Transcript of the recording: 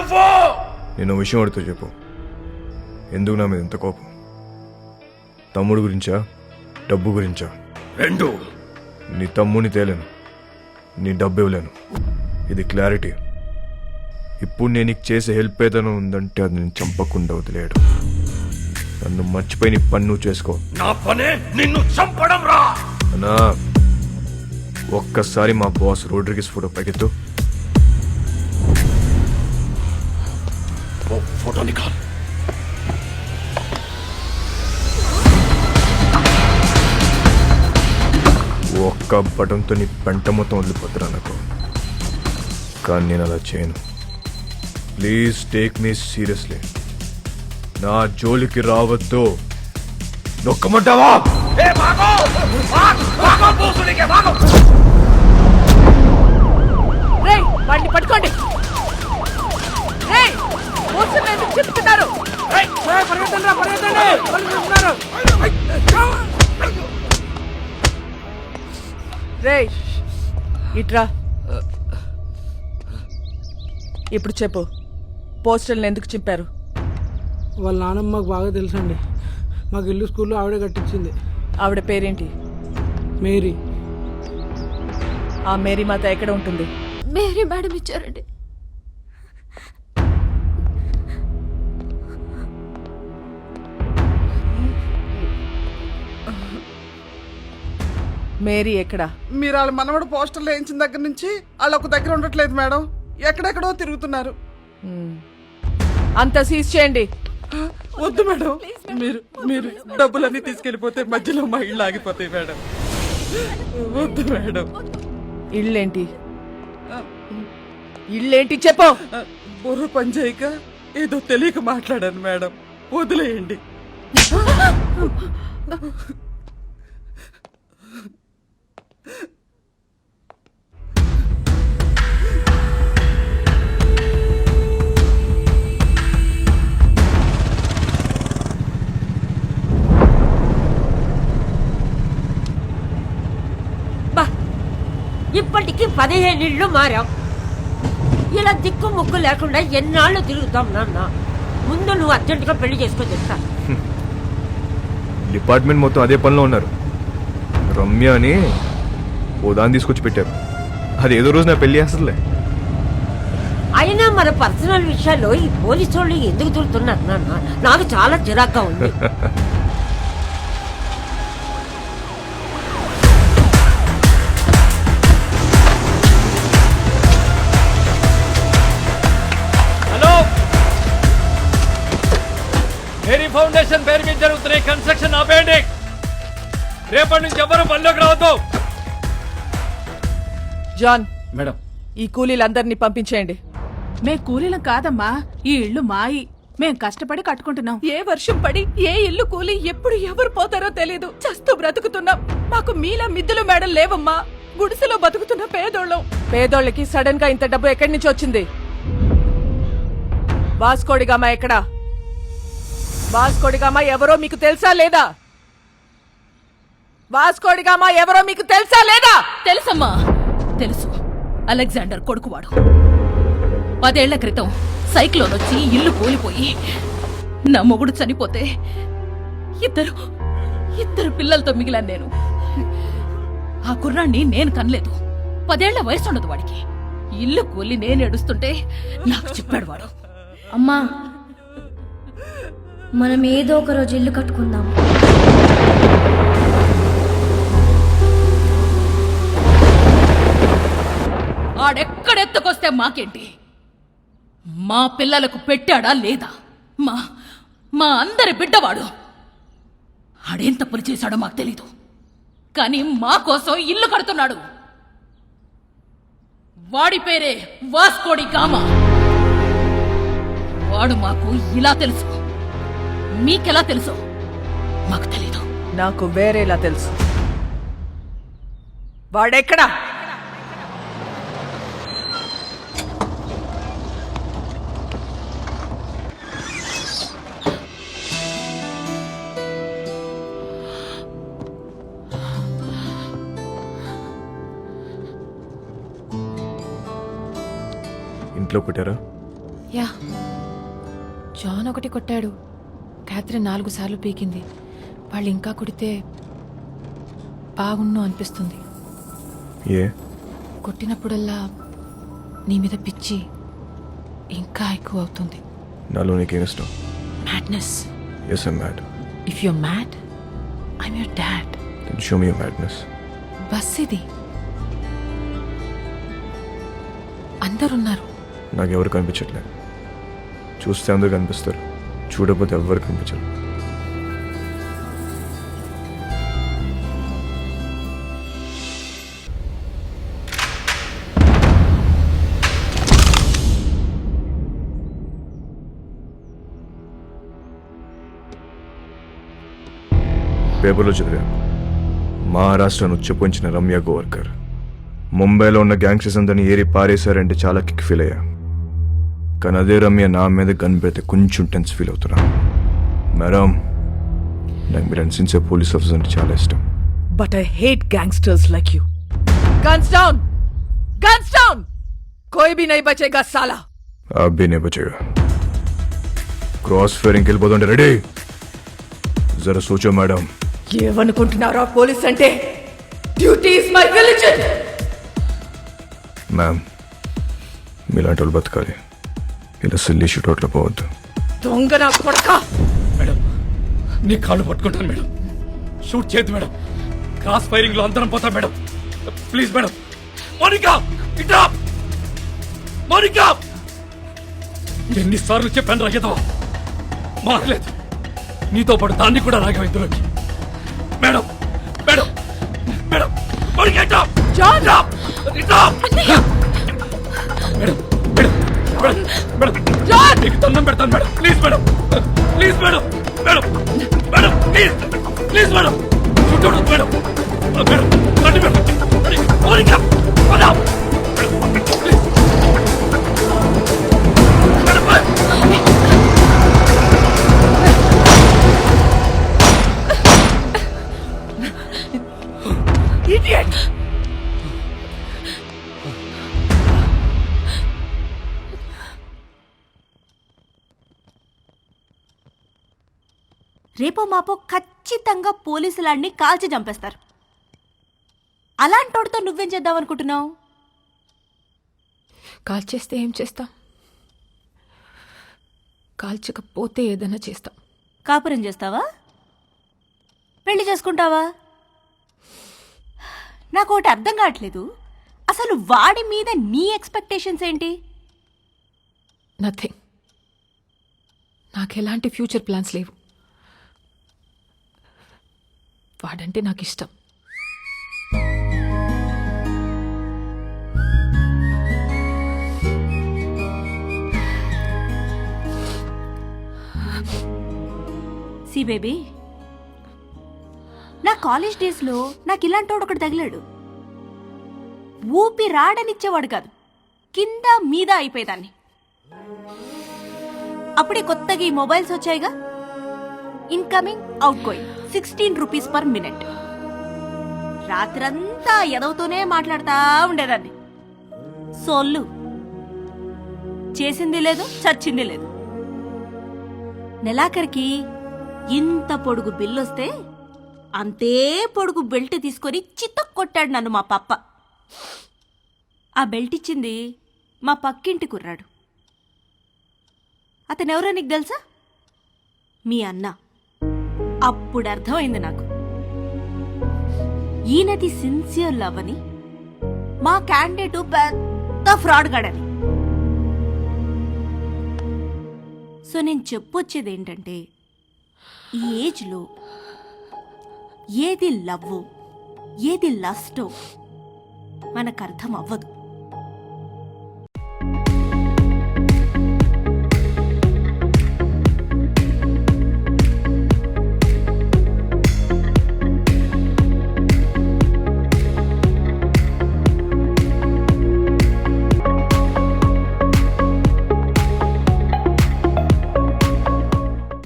నువ్వు! నేను విషయం అడుగుతూ చెప్పు. ఎందుకు నా మీద ఇంత కోపం? తమ్ముడు గురించా? డబ్బు గురించా? రెండు! నీ తమ్ముని తేలేను. నీ డబ్బు ఇవ్వలేను ఇది క్లారిటీ. ఇప్పుడు నేను నీకు చేసే హెల్ప్ ఏదైనా ఉందంటే అది నేను చంపకుండా వదిలేయడు. నన్ను మర్చిపోయి నీ పని నువ్వు చేసుకో. నా పనే నిన్ను చంపడం రా! అన్నా ఒక్కసారి మా బాస్ రోడ్రిగిస్ ఫోటో పైకెత్తు. ఫోటో నికాల్ ఒక్క బటన్తో నీ పెంట మొత్తం వదిలిపోతురా నాకు. కానీ నేను అలా చేయను. Please take me seriously. నా జోలికి రావద్దు. నొక్కమంటావా? పట్టుకోండి. ఇట్రా. ఇప్పుడు చెప్పు పోస్టర్లను ఎందుకు చింపారు? వాళ్ళ నాన్నమ్మ మాకు బాగా తెలుసండి. మాకు ఇల్లు స్కూల్లో ఆవిడే కట్టించింది. ఆవిడ పేరేంటి? మేరీ. ఆ మేరీ మాత ఎక్కడ ఉంటుంది? మేరీ మేడం ఇచ్చారండి. మేరీ ఎక్కడ? మీరు వాళ్ళ మనవడు పోస్టర్లు వేయించిన దగ్గర నుంచి వాళ్ళు ఒక దగ్గర ఉండట్లేదు మేడం. ఎక్కడెక్కడో తిరుగుతున్నారు. అంతా సీజ్ చేయండి. వద్దు మేడం. మీరు మీరు డబ్బులన్నీ తీసుకెళ్ళిపోతే మధ్యలో మా ఇళ్ళు ఆగిపోతాయి మేడం. వద్దు మేడం. ఇళ్ళేంటి? ఇళ్ళేంటి చెప్పు. బుర్ర పని చేయక ఏదో తెలియక మాట్లాడాను మేడం. వదిలేయండి. ఇప్పటికి పదిహేను ఇళ్ళు మారాం. ఇలా దిక్కు ముక్కు లేకుండా ఎన్నాళ్ళు తిరుగుతాం నాన్న? ముందు నువ్వు అర్జెంటుగా పెళ్ళి చేసుకొని చెప్తా. డిపార్ట్మెంట్ మొత్తం అదే పనిలో ఉన్నారు. రమ్య అని ఓ దాన్ని తీసుకొచ్చి పెట్టారు. అది ఏదో రోజు నా పెళ్ళి చేస్తుందిలే. అయినా మన పర్సనల్ విషయాల్లో ఈ పోలీసు వాళ్ళు ఎందుకు తిరుగుతున్నారు నాన్న? నాకు చాలా చిరాగ్గా ఉంది. ఫౌండేషన్ పేరు మీద జరుగుతున్న ఈ కన్స్ట్రక్షన్ ఆపేయండి. రేపటి నుంచి ఎవరు పనిలోకి రావద్దు. John madam. ఈ కూలీలందరినీ పంపించేయండి. మే కూలీలం కాదమ్మా. ఈ ఇల్లు మాయి. మేం కష్టపడి కట్టుకుంటున్నాం. ఏ వర్షం పడి ఏ ఇల్లు కూలి ఎప్పుడు ఎవరు పోతారో తెలీదు. చస్తూ బ్రతుకుతున్నాం. మాకు మీలా మిద్దులు మేడం లేవమ్మా. గుడిసెలో బతుకుతున్న పేదోళ్ళం. పేదోళ్ళకి సడన్గా ఇంత డబ్బు ఎక్కడి నుంచి వచ్చింది? వాస్కోడిగామా ఎక్కడా? వాస్కోడిగామా ఎవరో మీకు తెలుసా లేదా? వాస్కోడిగామా ఎవరో మీకు తెలుసా లేదా? తెలుసమ్మా తెలుసు. అలెగ్జాండర్ కొడుకువాడు. పదేళ్ళ క్రితం సైక్లోన్ వచ్చి ఇల్లు కూలిపోయి నా మొగుడు చనిపోతే ఇద్దరు ఇద్దరు పిల్లలతో మిగిలాను నేను. ఆ కుర్రాన్ని నేను కనలేదు. పదేళ్ళ వయసు ఉండదు వాడికి. ఇల్లు కూలి నేను ఏడుస్తుంటే నాకు చెప్పాడు వాడు. అమ్మా మనం ఏదో ఒక రోజు ఇల్లు కట్టుకుందాం. ఆడెక్కడెత్తుకొస్తే మాకేంటి? మా పిల్లలకు పెట్టాడా లేదా? మా మా అందరి బిడ్డవాడు. ఆడేం తప్పులు చేశాడో మాకు తెలీదు. కానీ మా కోసం ఇల్లు కడుతున్నాడు. వాడి పేరే వాస్కోడి కామా వాడు మాకు ఇలా తెలుసు. మీకెలా తెలుసు? మాకు తెలీదు. నాకు వేరేలా తెలుసు. వాడెక్కడా? ఇంట్లో పెట్టారా యా. జాన్ ఒకటి కొట్టాడు. క్యాథరిన్ నాలుగు సార్లు పీకింది. వాళ్ళు ఇంకా కొడితే బాగున్ను అనిపిస్తుంది. ఏ? కొట్టినప్పుడల్లా నీ మీద పిచ్చి ఇంకా ఎక్కువ అవుతుంది. నాలో నీకేం ఇష్టం? Madness yes I'm mad if you mad I'm your dad show me madness bus ఇది. అందరున్నారు. నాకు ఎవరు కనిపించట్లేదు చూస్తే అందరు కనిపిస్తారు. చూడకపోతే ఎవ్వరు కనిపించరు పేపర్లో చదివా మహారాష్ట్రను ఉచ్చపోంచిన రమ్య గోవర్కర్. ముంబైలో ఉన్న గ్యాంగ్స్టర్స్ అందరినీ ఏరి పారేశారంటే చాలా కిక్ ఫీల్ అయ్యా. కానీ అదే రమ్య నా మీద గన్ కొంచెం టెన్స్ ఫీల్ అవుతున్నా. మేడం నాకు మీరు అనిసించే పోలీస్ ఆఫీసర్ అంటే చాలా ఇష్టం. But I hate gangsters like you guns down guns down కోయి బి నై బచేగా సాలా అబ్బి నై బచేగా క్రాస్ ఫైరింగ్కి వెళ్ళిపోతుంటే రెడీ జర సోచో మేడం ఏమనుకుంటున్నారా పోలీస్ అంటే duty is my religion ma'am మీలాంటి వాళ్ళు బతకాలి ఇలా సిల్లీ షూట్అవుట్లో పోవద్దు. దొంగ నా కొడక! మేడం నీ కాళ్ళు పట్టుకుంటాను మేడం. షూట్ చేయదు మేడం. క్రాస్ ఫైరింగ్లో అందరం పోతాం మేడం. Please madam. మోనికా ఇట్రా మోనికా! ఎన్నిసార్లు చెప్పాను రాగేదో మారలేదు. నీతో పాటు దాన్ని కూడా రాగా ఇందులోకి మేడం మేడం మేడం మోనికా ఇట్రా జాన్! ఇట్రా మేడం మేడం మేడం జాన్ నీకు దండం పెడతాను madam please madam please madam madam madam please please madam చూడదు మేడం మేడం రండి మేడం ప్లీజ్ రేపో మాపో ఖచ్చితంగా పోలీసులాడిని కాల్చి చంపేస్తారు. అలాంటోడితో నువ్వేం చేద్దాం అనుకుంటున్నావు కాల్ చేస్తే ఏం చేస్తాం? కాల్చకపోతే ఏదైనా చేస్తాం. కాపురం చేస్తావా? పెళ్ళి చేసుకుంటావా? నాకు ఒకటి అర్థం కావట్లేదు. అసలు వాడి మీద నీ ఎక్స్పెక్టేషన్స్ ఏంటి? నథింగ్. నాకు ఎలాంటి ఫ్యూచర్ ప్లాన్స్ లేవు. వాడంటే నాకు ఇష్టం సి బేబీ నా కాలేజ్ డేస్లో నాకు ఇలాంటోడు ఒకటి తగిలాడు. ఊపి రాడనిచ్చేవాడు కాదు కింద మీద అయిపోయేదాన్ని. అప్పుడే కొత్తగా ఈ mobiles వచ్చాయిగా? Incoming outgoing sixteen rupees per minute. రాత్రంతా ఎదవుతూనే మాట్లాడుతూ ఉండేదాన్ని. సోళ్ళు. చేసింది లేదు చచ్చింది లేదు. నెలాఖరికి ఇంత పొడుగు బిల్లు వస్తే అంతే పొడుగు బెల్ట్ తీసుకొని చిత్త కొట్టాడు నన్ను మా పప్ప. ఆ బెల్ట్ ఇచ్చింది మా పక్కింటి కుర్రాడు. అతను ఎవరో నీకు తెలుసా? మీ అన్న. అప్పుడు అర్థమైంది నాకు. ఈయనది సిన్సియర్ లవ్ అని మా క్యాండిడేట్ పెద్ద ఫ్రాడ్ గడని. సో నేను చెప్పొచ్చేది ఏంటంటే ఈ ఏజ్లో ఏది లవ్ ఏది లస్టో మనకు అర్థం అవ్వదు.